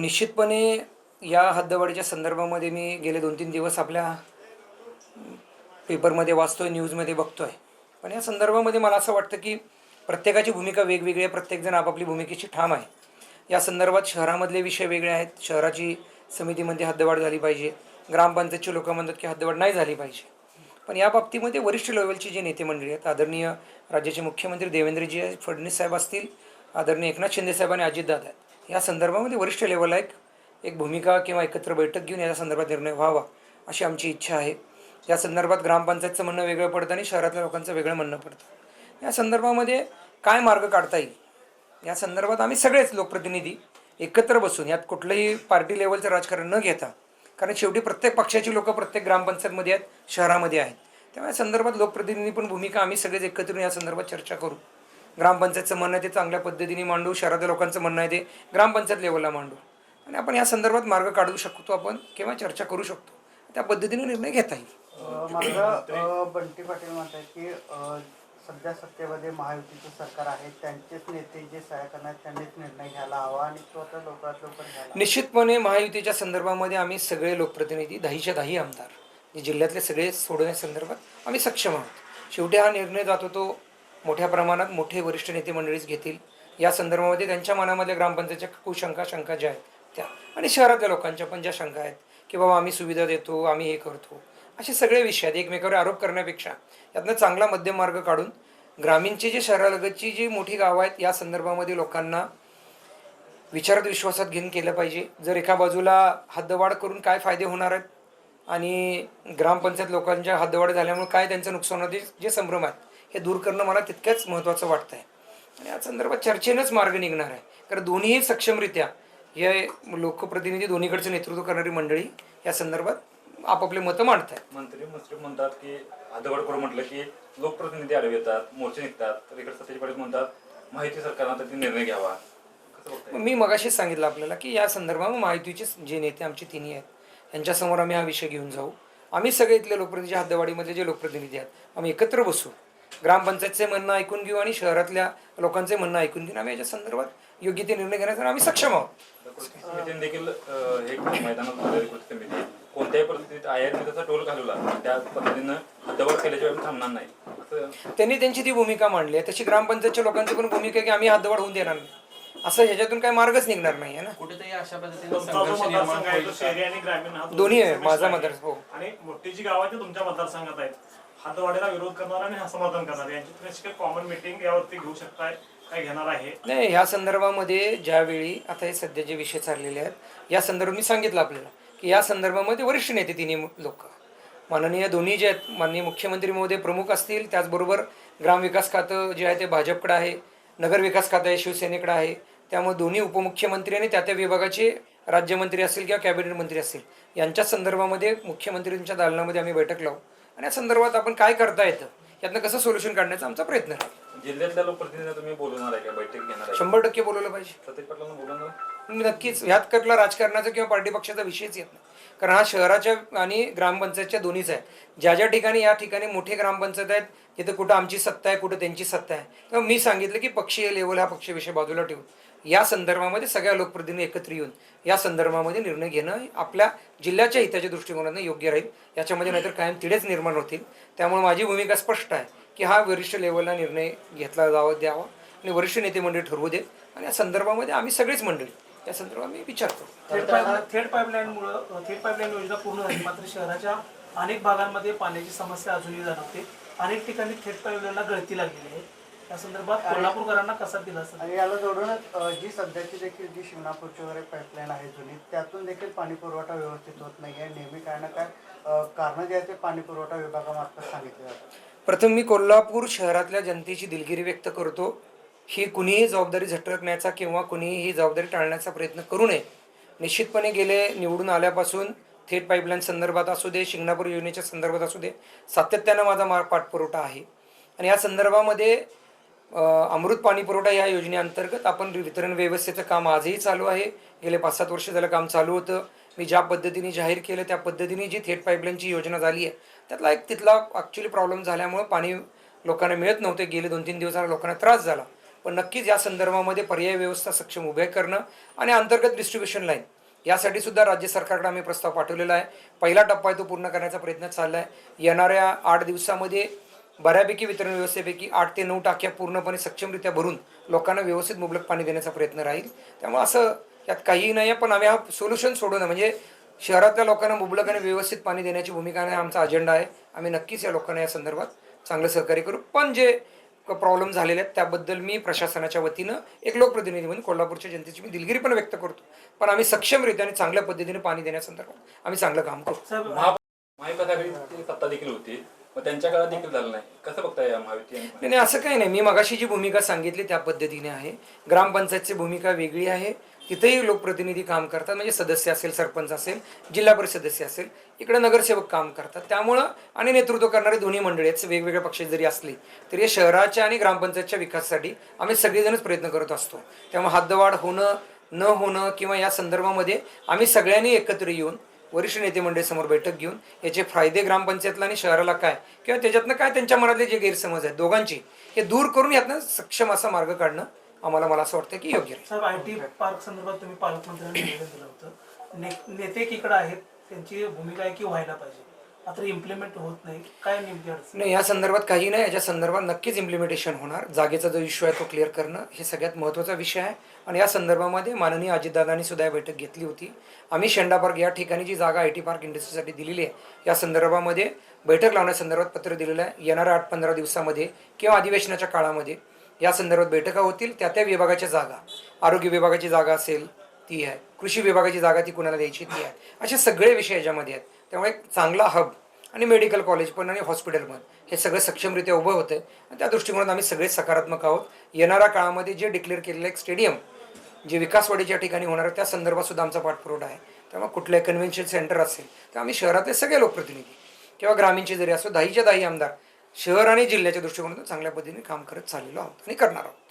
निश्चितपणे या हद्दवाढीच्या संदर्भामध्ये मी गेले दोन तीन दिवस आपल्या पेपरमध्ये वाचतोय न्यूजमध्ये बघतोय. पण या संदर्भामध्ये मला असं वाटतं की प्रत्येकाची भूमिका वेगवेगळी आहे प्रत्येकजण आपापली भूमिकेची ठाम आहे. या संदर्भात शहरामधले विषय वेगळे आहेत. शहराची समितीमध्ये हद्दवाढ झाली पाहिजे. ग्रामपंचायतची लोक म्हणतात की हद्दवाढ नाही झाली पाहिजे. पण या बाबतीमध्ये वरिष्ठ लेवलची जे नेते मंडळी आहेत आदरणीय राज्याचे मुख्यमंत्री देवेंद्रजी फडणवीस साहेब असतील आदरणीय एकनाथ शिंदेसाहेब आणि अजितदादा आहेत. या संदर्भामध्ये वरिष्ठ लेवलला एक एक भूमिका किंवा एकत्र बैठक घेऊन या संदर्भात निर्णय व्हावा अशी आमची इच्छा आहे. या संदर्भात ग्रामपंचायतचं म्हणणं वेगळं पडतं आणि शहरातल्या लोकांचं वेगळं म्हणणं पडतं. या संदर्भामध्ये काय मार्ग काढता येईल? या संदर्भात आम्ही सगळेच लोकप्रतिनिधी एकत्र बसून यात कुठलंही पार्टी लेवलचं राजकारण न घेता कारण शेवटी प्रत्येक पक्षाची लोकं प्रत्येक ग्रामपंचायतमध्ये आहेत शहरामध्ये आहेत. त्यामुळे संदर्भात लोकप्रतिनिधी पण भूमिका आम्ही सगळेच एकत्र येऊन या संदर्भात चर्चा करू. ग्रामपंचायतचं म्हणणं आहे ते चांगल्या पद्धतीने मांडू शहरातल्या लोकांचं म्हणणं आहे ते ग्रामपंचायत लेवलला मांडू. आणि आपण या संदर्भात मार्ग काढू शकतो आपण किंवा चर्चा करू शकतो. त्या पद्धतीने निर्णय घेता येईल. मात्र बंटी पाटील म्हणतात की सध्या सत्तेमध्ये महायुतीचं सरकार आहे त्यांचेच नेते जे सहाय्य करणार त्यांनीच निर्णय घ्यायला हवा आणि तो आता लवकरात लवकर. निश्चितपणे महायुतीच्या संदर्भामध्ये आम्ही सगळे लोकप्रतिनिधी दहाच्या दहाही आमदार जे जिल्ह्यातले सगळे सोडवण्यासंदर्भात आम्ही सक्षम आहोत. शेवटी हा निर्णय जातो तो मोठ्या प्रमाणात मोठे वरिष्ठ नेते मंडळीच घेतील. या संदर्भामध्ये त्यांच्या मनामध्ये ग्रामपंचायतच्या कुशंका शंका ज्या आहेत त्या आणि शहरातल्या लोकांच्या पण ज्या शंका आहेत की बाबा आम्ही सुविधा देतो आम्ही हे करतो असे सगळे विषय आहेत. एकमेकावर आरोप करण्यापेक्षा यातनं चांगला मध्यम मार्ग काढून ग्रामीणची जी शहरालगतची जी मोठी गावं आहेत या संदर्भामध्ये लोकांना विचारात विश्वासात घेऊन केलं पाहिजे. जर एका बाजूला हद्दवाढ करून काय फायदे होणार आहेत आणि ग्रामपंचायत लोकांच्या हद्दवाढ झाल्यामुळे काय त्यांचं नुकसान होते जे संभ्रम आहेत हे दूर करणं मला तितक्याच महत्त्वाचं वाटतं आहे आणि या संदर्भात चर्चेनंच मार्ग निघणार आहे. कारण दोन्हीही सक्षमरित्या हे लोकप्रतिनिधी दोन्हीकडचं नेतृत्व करणारी मंडळी या संदर्भात आपापले मतं मांडत आहेत मंत्री मुस्लिम म्हणतात की हद्दवाढ करू म्हटलं की लोकप्रतिनिधी आडवे येतात मोर्चे निघतात तर इकडे सत्तेचे पाटील म्हणतात माहिती सरकारनं आता ते निर्णय घ्यावा. मी मगाशीच सांगितलं आपल्याला की या संदर्भात महायुतीचे जे नेते आमचे तिन्ही आहेत यांच्यासमोर आम्ही हा विषय घेऊन जाऊ. आम्ही सगळे इथले लोकप्रतिनिधी हद्दवाडीमधले जे लोकप्रतिनिधी आहेत आम्ही एकत्र बसू. ग्रामपंचायतचे म्हणणं ऐकून घेऊ आणि शहरातल्या लोकांचे म्हणणं ऐकून घेऊन आम्ही याच्या संदर्भात योग्य ते निर्णय घेण्यासाठी आम्ही सक्षम आहोत. तर कृती समितीने देखील अं, हे मैदानात झालेली कृती समिती कोणत्याही परिस्थितीत आय आर त्याचा टोल घालवला त्या पद्धतीनं हद्दवाढ केल्याशिवाय आम्ही थांबणार नाही. असं त्यांनी त्यांची ती भूमिका मांडली आहे. तशी ग्रामपंचायतच्या लोकांची पण भूमिका आहे की आम्ही हद्दवाढ होऊन देणार नाही. असं ह्याच्यातून काही मार्गच निघणार नाही आहे ना? कुठेतरी अशा पद्धतीने तुमचा जो संघर्ष निर्माण मतदारसंघ आहे होईल तो का? शहरी आणि ग्रामीण हा दोन्ही आहे माझा. मतदार हो. आणि मोठी जी गाव आहे ती तुमच्या मतदारसंघात आहेत. हातवाडीला विरोध करणार आणि समर्थन करणार. यांची तुम्ही अशी काही कॉमन मिटिंग यावरती घेऊ शकताय काय घेणार आहे? नाही ह्या संदर्भामध्ये ज्यावेळी आता हे सध्या जे विषय चाललेले आहेत या संदर्भात मी सांगितलं आपल्याला की या संदर्भामध्ये वरिष्ठ नेते तिन्ही लोक. माननीय दोन्ही जे आहेत माननीय मुख्यमंत्री महोदय प्रमुख असतील त्याचबरोबर ग्रामविकास खातं जे आहे ते भाजपकडं आहे नगर विकास खातं आहे शिवसेनेकडं आहे त्यामुळे दोन्ही उपमुख्यमंत्री आणि त्या त्या विभागाचे राज्यमंत्री असतील किंवा कॅबिनेट मंत्री असतील यांच्या संदर्भामध्ये मुख्यमंत्र्यांच्या दालनामध्ये आम्ही बैठक लावू. आणि या संदर्भात आपण काय करता येतं? यातनं कसं सोल्युशन काढण्याचा आमचा प्रयत्न आहे. जिल्ह्यातल्या लोकप्रतिनिधींना तुम्ही बोलवणार आहे का? बैठक घेणार आहे शंभर टक्के बोलवलं पाहिजे. पाटलांना बोलवणार नक्कीच. ह्यात कटला राजकारणाचा किंवा पार्टी पक्षाचा विषयच येत नाही. कारण हा शहराच्या आणि ग्रामपंचायतच्या दोन्हीच आहे ज्या ज्या ठिकाणी या ठिकाणी मोठे ग्रामपंचायत आहेत तिथे कुठं आमची सत्ता आहे कुठं त्यांची सत्ता आहे. तेव्हा मी सांगितलं की पक्षीय लेवल हा पक्ष विषय बाजूला ठेवून या संदर्भामध्ये सगळ्या लोकप्रतिनिधी एकत्र येऊन या संदर्भामध्ये निर्णय घेणं आपल्या जिल्ह्याच्या हिताच्या दृष्टिकोनानं योग्य राहील. याच्यामध्ये नाहीतर कायम तिढेच निर्माण होतील. त्यामुळे माझी भूमिका स्पष्ट आहे की हा वरिष्ठ लेवलला निर्णय घेतला जावा द्यावा आणि वरिष्ठ नेते मंडळी ठरवू दे आणि या संदर्भामध्ये आम्ही सगळेच मंडळी या संदर्भात मी विचार करू थेट थेट पाईपलाईनमुळं थेट पाईपलाईन योजना पूर्ण झाली मात्र शहराच्या अनेक भागांमध्ये पाण्याची समस्या अजूनही जाणवते. अनेक ठिकाणी थेट पाईपलाईनला गळती लागलेली आहे. या संदर्भात कोल्हापूरकरांना कसा दिलासा आणि याला जोडूनच अ, जी सध्याची देखील जी शिंगणापूरची वगैरे पाईपलाईन आहे जुनी त्यातून देखील पाणी पुरवठा व्यवस्थित होत नाही आहे. नेहमी काय ना काय अ, कारणं जे आहे ते पाणी पुरवठा विभागामार्फत सांगितले जातात. प्रथम मी कोल्हापूर शहरातल्या जनतेची दिलगिरी व्यक्त करतो ही कुणीही जबाबदारी झटकण्याचा किंवा कुणीही ही जबाबदारी टाळण्याचा प्रयत्न करू नये. निश्चितपणे गेले निवडून आल्यापासून थेट पाईपलाईन संदर्भात असू दे शिंगणापूर योजनेच्या संदर्भात असू दे सातत्यानं माझा मा पाठपुरवठा आहे. आणि या संदर्भामध्ये अमृत पाणी पुरवठा या योजनेअंतर्गत आपण वितरण व्यवस्थेचं काम आजही चालू आहे. गेले पाच सात वर्ष झालं काम चालू होतं. मी ज्या पद्धतीने जाहीर केलं त्या पद्धतीने जी थेट पाईपलाईनची योजना झाली आहे त्यातला एक तिथला ॲक्च्युली प्रॉब्लेम झाल्यामुळं पाणी लोकांना मिळत नव्हते. गेले दोन तीन दिवसाला लोकांना त्रास झाला. पण नक्कीच या संदर्भामध्ये पर्यायी व्यवस्था सक्षम उभे करणं आणि अंतर्गत डिस्ट्रीब्युशन लाईन यासाठी सुद्धा राज्य सरकारकडे आम्ही प्रस्ताव पाठवलेला आहे. पहिला टप्पा आहे तो पूर्ण करण्याचा प्रयत्न चालला आहे येणाऱ्या आठ दिवसामध्ये बऱ्यापैकी वितरण व्यवस्थेपैकी आठ ते नऊ टाक्या पूर्णपणे सक्षमरित्या भरून लोकांना व्यवस्थित मुबलक पाणी देण्याचा प्रयत्न राहील. त्यामुळे असं यात काहीही नाही आहे पण आम्ही हा सोल्युशन सोडवणं म्हणजे शहरातल्या लोकांना मुबलक आणि व्यवस्थित पाणी देण्याची भूमिका हा आमचा अजेंडा आहे. आम्ही नक्कीच या लोकांना या संदर्भात चांगलं सहकार्य करू. पण जे प्रॉब्लेम झालेले आहेत त्याबद्दल मी प्रशासनाच्या वतीनं एक लोकप्रतिनिधी म्हणून कोल्हापूरच्या जनतेची मी दिलगिरी पण व्यक्त करतो. पण आम्ही सक्षमरित्या आणि चांगल्या पद्धतीने पाणी देण्यासंदर्भात आम्ही चांगलं काम करू. सत्ता देखील होती. मग त्यांच्या काळात देखील झालं नाही. कसं बघताय या महायुती नाही नाही असं काही नाही. मी मगाशी जी भूमिका सांगितली त्या पद्धतीने आहे. ग्रामपंचायतची भूमिका वेगळी आहे. तिथेही लोकप्रतिनिधी काम करतात. म्हणजे सदस्य असेल सरपंच असेल जिल्हा परिषद सदस्य असेल इकडे नगरसेवक काम करतात. त्यामुळं आणि नेतृत्व करणारे दोन्ही मंडळी आहेत. वेगवेगळ्या पक्ष जरी असली तरी या शहराच्या आणि ग्रामपंचायतच्या विकासासाठी आम्ही सगळेजणच प्रयत्न करत असतो. त्यामुळे हद्दवाढ होणं न होणं किंवा या संदर्भामध्ये आम्ही सगळ्यांनी एकत्र येऊन वरिष्ठ नेते मंडळीसमोर बैठक घेऊन याचे फायदे ग्रामपंचायतला आणि शहराला काय? किंवा त्याच्यातनं काय त्यांच्या मनातले जे गैरसमज आहेत दोघांची हे दूर करून यातनं सक्षम असा मार्ग काढणं आम्हाला मला असं वाटतं की योग्य आहे साहेब आय टी पार्क संदर्भात तुम्ही पालकमंत्र्यांनी निवेदन दिलं होतं. नेते एकीकडे आहेत? त्यांची भूमिका आहे की व्हायला पाहिजे? मात्र इम्प्लिमेंट होत नाही. काय नेमकी अडचण? नाही या संदर्भात काही नाही. याच्या संदर्भात नक्कीच इम्प्लिमेंटेशन होणार. जागेचा जो इश्यू आहे तो क्लिअर करणं हे सगळ्यात महत्त्वाचा विषय आहे. आणि या संदर्भामध्ये माननीय अजितदादांनी सुद्धा या बैठक घेतली होती. आम्ही शेंडा पार्क या ठिकाणी जी जागा आय टी पार्क इंडस्ट्रीसाठी दिलेली आहे या संदर्भामध्ये बैठक लावण्यासंदर्भात पत्र दिलेलं आहे. येणाऱ्या आठ पंधरा दिवसामध्ये किंवा अधिवेशनाच्या काळामध्ये या संदर्भात बैठका होतील. त्या त्या विभागाच्या जागा आरोग्य विभागाची जागा असेल ती आहे. कृषी विभागाची जागा ती कुणाला द्यायची ती आहे. असे सगळे विषय याच्यामध्ये आहेत. त्यामुळे एक चांगला हब आणि मेडिकल कॉलेज पण आणि हॉस्पिटल पण हे सगळं सक्षमरित्या उभं होतं आणि त्या दृष्टिकोनात आम्ही सगळे सकारात्मक आहोत. येणाऱ्या काळामध्ये जे डिक्लेअर केलेलं एक स्टेडियम जे विकासवाडीच्या ठिकाणी होणार त्या संदर्भात सुद्धा आमचा पाठपुरवठा आहे. त्यामुळे कुठलंही कन्व्हेन्शन सेंटर असेल तर आम्ही शहरातले सगळे लोकप्रतिनिधी किंवा ग्रामीणचे जरी असो दहाच्या दहाही आमदार शहर आणि जिल्ह्याच्या दृष्टिकोनातून चांगल्या पद्धतीने काम करत चाललेलो आहोत आणि करणार आहोत.